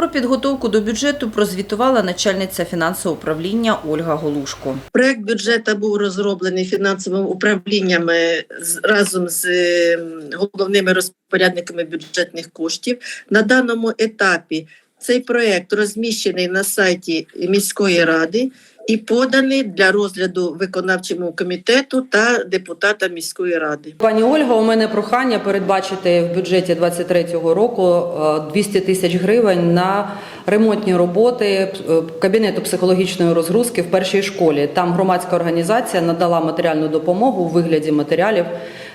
Про підготовку до бюджету прозвітувала начальниця фінансового управління Ольга Голушко. Проект бюджету був розроблений фінансовим управлінням е, разом з е, головними розпорядниками бюджетних коштів. На даному етапі цей проект розміщений на сайті міської ради і поданий для розгляду виконавчому комітету та депутатам міської ради. Пані Ольга, у мене прохання передбачити в бюджеті 23-го року е, 200 тисяч гривень на ремонтні роботи е, кабінету психологічної розгрузки в першій школі. Там громадська організація надала матеріальну допомогу у вигляді матеріалів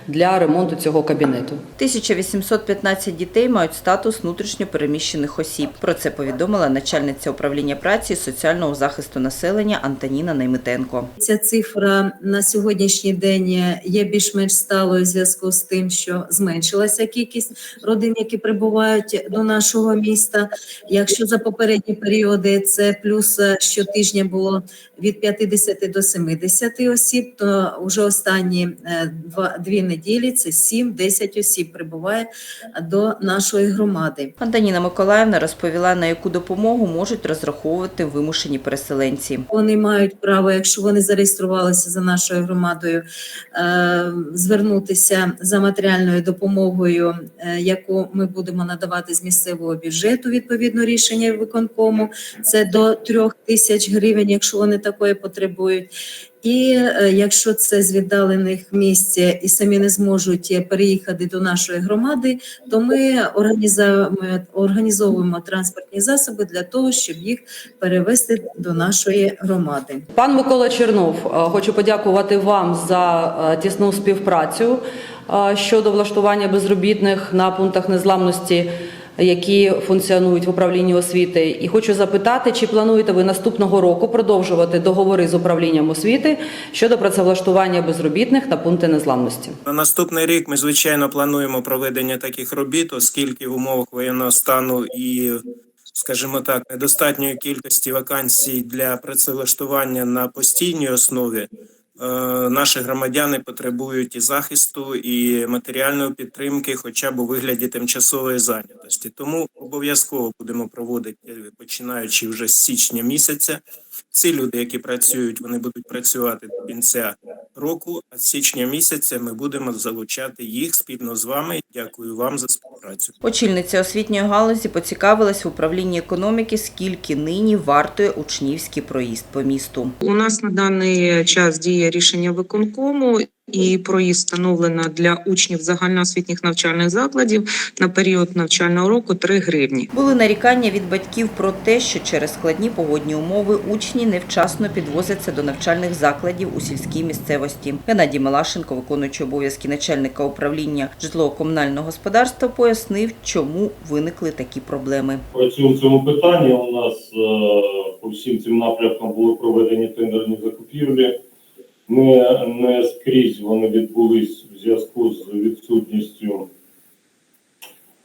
для ремонту цього кабінету. 1815 дітей мають статус внутрішньо переміщених осіб. Про це повідомила начальниця управління праці і соціального захисту населення Антоніна Наймитенко. Ця цифра на сьогоднішній день є більш-менш сталою в зв'язку з тим, що зменшилася кількість родин, які прибувають до нашого міста. Якщо за попередні періоди це плюс е, щотижня було від 50 до 70 осіб, то вже останні е, два дві неділі це 7-10 осіб прибуває до нашої громади. Антоніна Миколаївна розповіла, на яку допомогу можуть розраховувати вимушені переселенці. Вони мають право, якщо вони зареєструвалися за нашою громадою, е, звернутися за матеріальною допомогою, е, яку ми будемо надавати з місцевого бюджету відповідно рішення виконкому. Це до трьох тисяч гривень, якщо вони такої потребують. І е, якщо це з віддалених місць і самі не зможуть е, переїхати до нашої громади, то ми організовуємо транспортні засоби для того, щоб їх перевести до нашої громади. Пан Микола Чернов, е, хочу подякувати вам за тісну співпрацю щодо влаштування безробітних на пунктах незламності, які функціонують в управлінні освіти. І хочу запитати, чи плануєте ви наступного року продовжувати договори з управлінням освіти щодо працевлаштування безробітних на пункти незламності? На наступний рік ми звичайно плануємо проведення таких робіт, оскільки в умовах воєнного стану і, скажімо так, недостатньої кількості вакансій для працевлаштування на постійній основі. Е, Наші громадяни потребують і захисту, і матеріальної підтримки, хоча б у вигляді тимчасової зайнятості. Тому обов'язково будемо проводити, е, починаючи вже з січня місяця. Ці люди, які працюють, вони будуть працювати до кінця року, а з січня місяця ми будемо залучати їх спільно з вами. Дякую вам за співпрацю. Очільниця освітньої галузі поцікавилась в управлінні економіки, скільки нині вартує учнівський проїзд по місту. У нас на даний час діє рішення виконкому. І проїзд встановлено для учнів загальноосвітніх навчальних закладів на період навчального року 3 гривні. Були нарікання від батьків про те, що через складні погодні умови учні невчасно підвозяться до навчальних закладів у сільській місцевості. Геннадій Малашенко, виконуючий обов'язки начальника управління житлово-комунального господарства, пояснив, чому виникли такі проблеми. Працюємо в цьому питанні. У нас е, по всім цим напрямкам були проведені тендерні закупівлі. Не, не скрізь вони відбулись в зв'язку з відсутністю,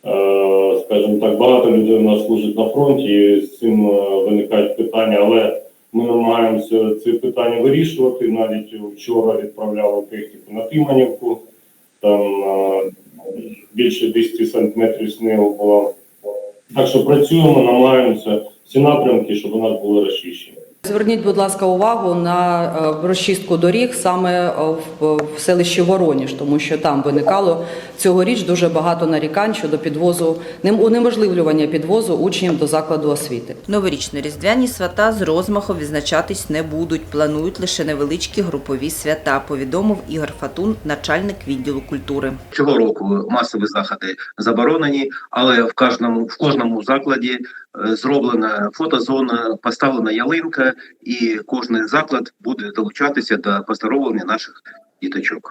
е, скажімо так, багато людей у нас служить на фронті, і з цим е, виникають питання, але ми намагаємося ці питання вирішувати. Навіть вчора відправляли техніку на Тиманівку, там е, більше 200 сантиметрів снігу було. Так що працюємо, намагаємося всі напрямки, щоб у нас були розчищені. Зверніть, будь ласка, увагу на е, розчистку доріг саме е, в, селищі Вороніж, тому що там виникало цьогоріч дуже багато нарікань щодо підвозу нем- унеможливлювання підвозу учнів до закладу освіти. Новорічно-різдвяні свята з розмахом відзначатись не будуть. Планують лише невеличкі групові свята, повідомив Ігор Фатун, начальник відділу культури. Цього року масові заходи заборонені, але в кожному в кожному закладі е, зроблена фотозона, поставлена ялинка, і кожний заклад буде долучатися до поздоровлення наших діточок.